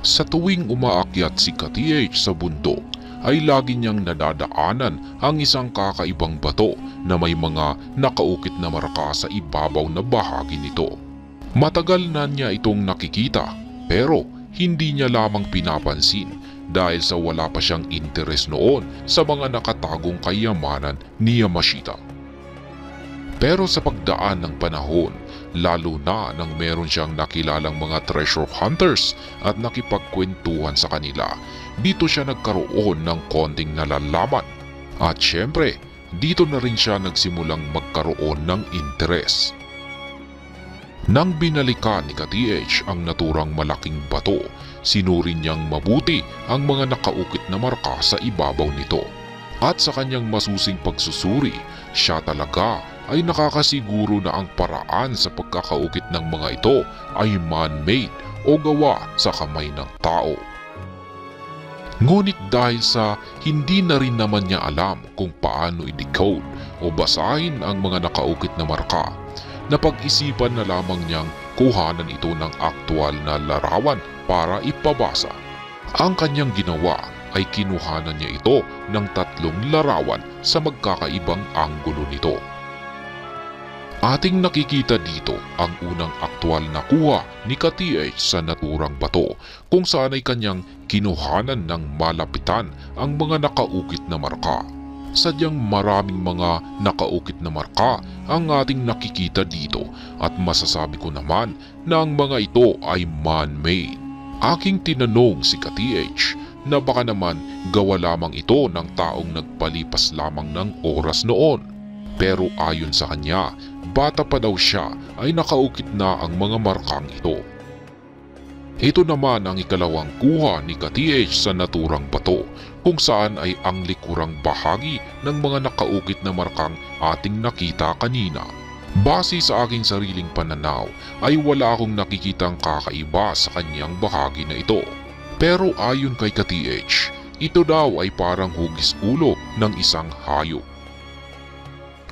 Sa tuwing umaakyat si Ka-TH sa bundok, ay lagi niyang nadadaanan ang isang kakaibang bato na may mga nakaukit na marka sa ibabaw na bahagi nito. Matagal na niya itong nakikita pero hindi niya lamang pinapansin dahil sa wala pa siyang interes noon sa mga nakatagong kayamanan ni Yamashita. Pero sa pagdaan ng panahon, lalo na nang meron siyang nakilalang mga treasure hunters at nakipagkwentuhan sa kanila, dito siya nagkaroon ng konting nalalaman. At syempre, dito na rin siya nagsimulang magkaroon ng interes. Nang binalikan ni Ka-TH ang naturang malaking bato, sinuri niyang mabuti ang mga nakaukit na marka sa ibabaw nito. At sa kanyang masusing pagsusuri, siya talaga ay nakakasiguro na ang paraan sa pagkakaukit ng mga ito ay man-made o gawa sa kamay ng tao. Ngunit dahil sa hindi na rin naman niya alam kung paano i-decode o basahin ang mga nakaukit na marka, napag-isipan na lamang niyang kuhanan ito ng aktwal na larawan para ipabasa. Ang kanyang ginawa ay kinuhanan niya ito ng tatlong larawan sa magkakaibang anggulo nito. Ating nakikita dito ang unang aktwal na kuha ni Ka-TH sa naturang bato kung saan ay kanyang kinuhanan ng malapitan ang mga nakaukit na marka. Sadyang maraming mga nakaukit na marka ang ating nakikita dito at masasabi ko naman na ang mga ito ay man-made. Aking tinanong si Ka-TH na baka naman gawa lamang ito ng taong nagpalipas lamang ng oras noon. Pero ayon sa kanya, bata pa daw siya ay nakaukit na ang mga markang ito. Ito naman ang ikalawang kuha ni Ka-TH sa naturang bato kung saan ay ang likurang bahagi ng mga nakaukit na markang ating nakita kanina. Base sa aking sariling pananaw ay wala akong nakikitang kakaiba sa kanyang bahagi na ito. Pero ayon kay Ka-TH, ito daw ay parang hugis ulo ng isang hayop.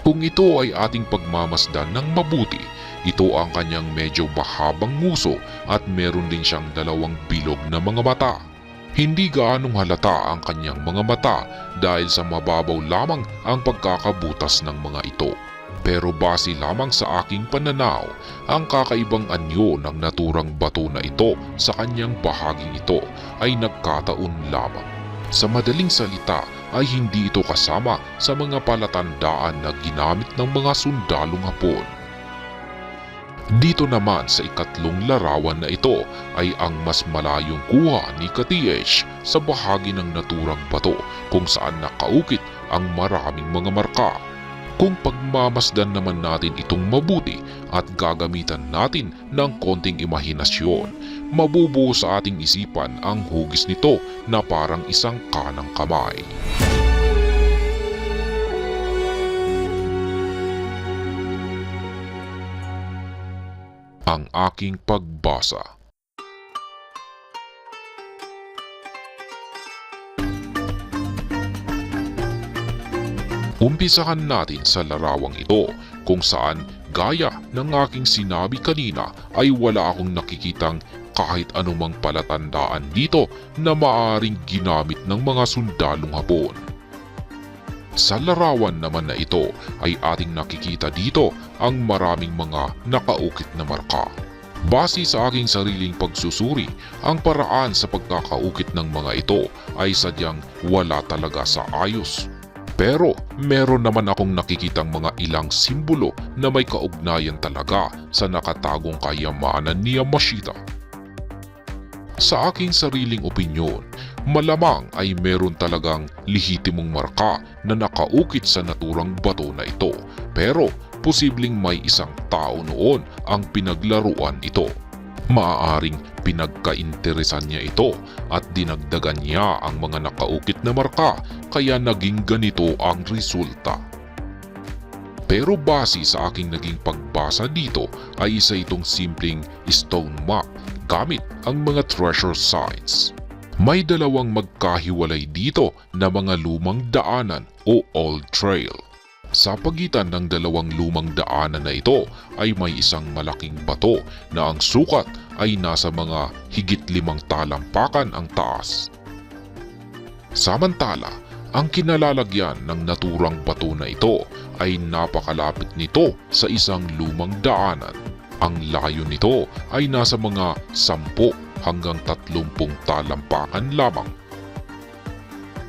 Kung ito ay ating pagmamasdan ng mabuti, ito ang kanyang medyo mahabang nguso at meron din siyang dalawang bilog na mga mata. Hindi gaanong halata ang kanyang mga mata dahil sa mababaw lamang ang pagkakabutas ng mga ito. Pero base lamang sa aking pananaw, ang kakaibang anyo ng naturang bato na ito sa kanyang bahaging ito ay nagkataon lamang. Sa madaling salita ay hindi ito kasama sa mga palatandaan na ginamit ng mga sundalong hapon. Dito naman sa ikatlong larawan na ito ay ang mas malayong kuha ni Ka-TH sa bahagi ng naturang bato kung saan nakaukit ang maraming mga marka. Kung pagmamasdan naman natin itong mabuti at gagamitan natin ng konting imahinasyon, mabubuo sa ating isipan ang hugis nito na parang isang kanang kamay. Ang aking pagbasa Umpisahan natin sa larawang ito kung saan gaya ng aking sinabi kanina ay wala akong nakikitang kahit anumang palatandaan dito na maaring ginamit ng mga sundalong hapon. Sa larawan naman na ito ay ating nakikita dito ang maraming mga nakaukit na marka. Base sa aking sariling pagsusuri, ang paraan sa pagkakaukit ng mga ito ay sadyang wala talaga sa ayos. Pero meron naman akong nakikitang mga ilang simbolo na may kaugnayan talaga sa nakatagong kayamanan ni Yamashita. Sa aking sariling opinyon, malamang ay meron talagang lihitimong marka na nakaukit sa naturang bato na ito pero posibleng may isang tao noon ang pinaglaruan ito. Maaaring pinagkainteresan niya ito at dinagdagan niya ang mga nakaukit na marka kaya naging ganito ang resulta. Pero base sa aking naging pagbasa dito ay isa itong simpleng stone map gamit ang mga treasure sites. May dalawang magkahiwalay dito na mga lumang daanan o old trail. Sa pagitan ng dalawang lumang daanan na ito ay may isang malaking bato na ang sukat ay nasa mga higit limang talampakan ang taas. Samantala, ang kinalalagyan ng naturang bato na ito ay napakalapit nito sa isang lumang daanan. Ang layo nito ay nasa mga 10 hanggang 30 talampakan lamang.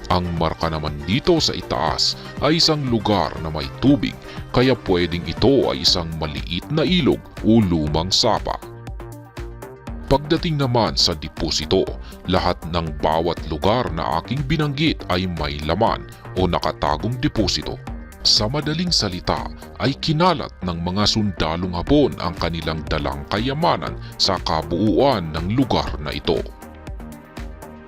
Ang marka naman dito sa itaas ay isang lugar na may tubig kaya pwedeng ito ay isang maliit na ilog o lumang sapa. Pagdating naman sa deposito, lahat ng bawat lugar na aking binanggit ay may laman o nakatagong deposito. Sa madaling salita ay kinalat ng mga sundalong hapon ang kanilang dalang kayamanan sa kabuuan ng lugar na ito.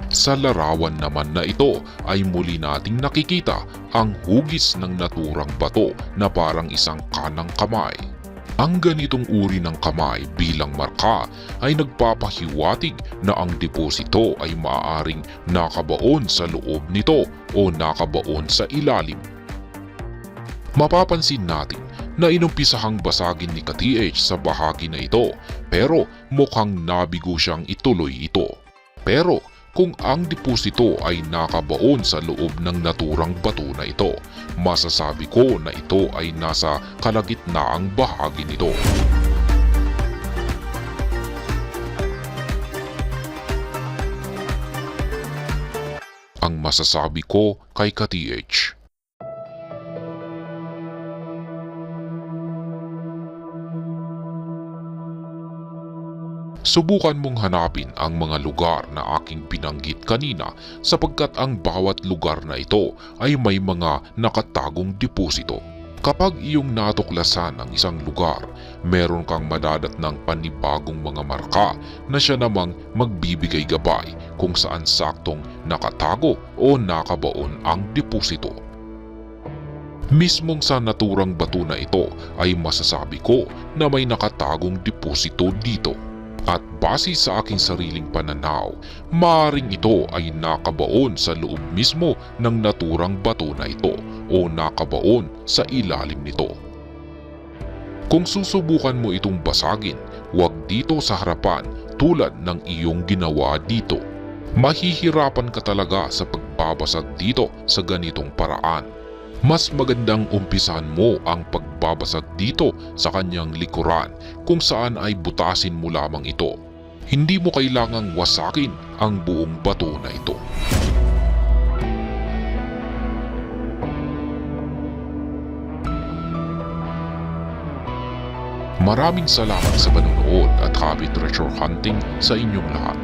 Sa larawan naman na ito ay muli nating nakikita ang hugis ng naturang bato na parang isang kanang kamay. Ang ganitong uri ng kamay bilang marka ay nagpapahiwatig na ang deposito ay maaaring nakabaon sa loob nito o nakabaon sa ilalim. Mapapansin natin na inumpisahang basagin ni ka-TH sa bahagi na ito pero mukhang nabigo siyang ituloy ito. Pero kung ang deposito ay nakabaon sa loob ng naturang bato na ito, masasabi ko na ito ay nasa kalagitnaang bahagi nito. Ang masasabi ko kay ka-TH. Subukan mong hanapin ang mga lugar na aking binanggit kanina sapagkat ang bawat lugar na ito ay may mga nakatagong deposito. Kapag iyong natuklasan ang isang lugar, meron kang madadat ng panibagong mga marka na siya namang magbibigay gabay kung saan saktong nakatago o nakabaon ang deposito. Mismong sa naturang bato na ito ay masasabi ko na may nakatagong deposito dito. At base sa aking sariling pananaw, maaring ito ay nakabaon sa loob mismo ng naturang bato na ito o nakabaon sa ilalim nito. Kung susubukan mo itong basagin, huwag dito sa harapan tulad ng iyong ginawa dito. Mahihirapan ka talaga sa pagbabasag dito sa ganitong paraan mas magandang umpisan mo ang pagbabasag dito sa kanyang likuran kung saan ay butasin mo lamang ito. Hindi mo kailangang wasakin ang buong bato na ito. Maraming salamat sa panonood at happy treasure hunting sa inyong lahat.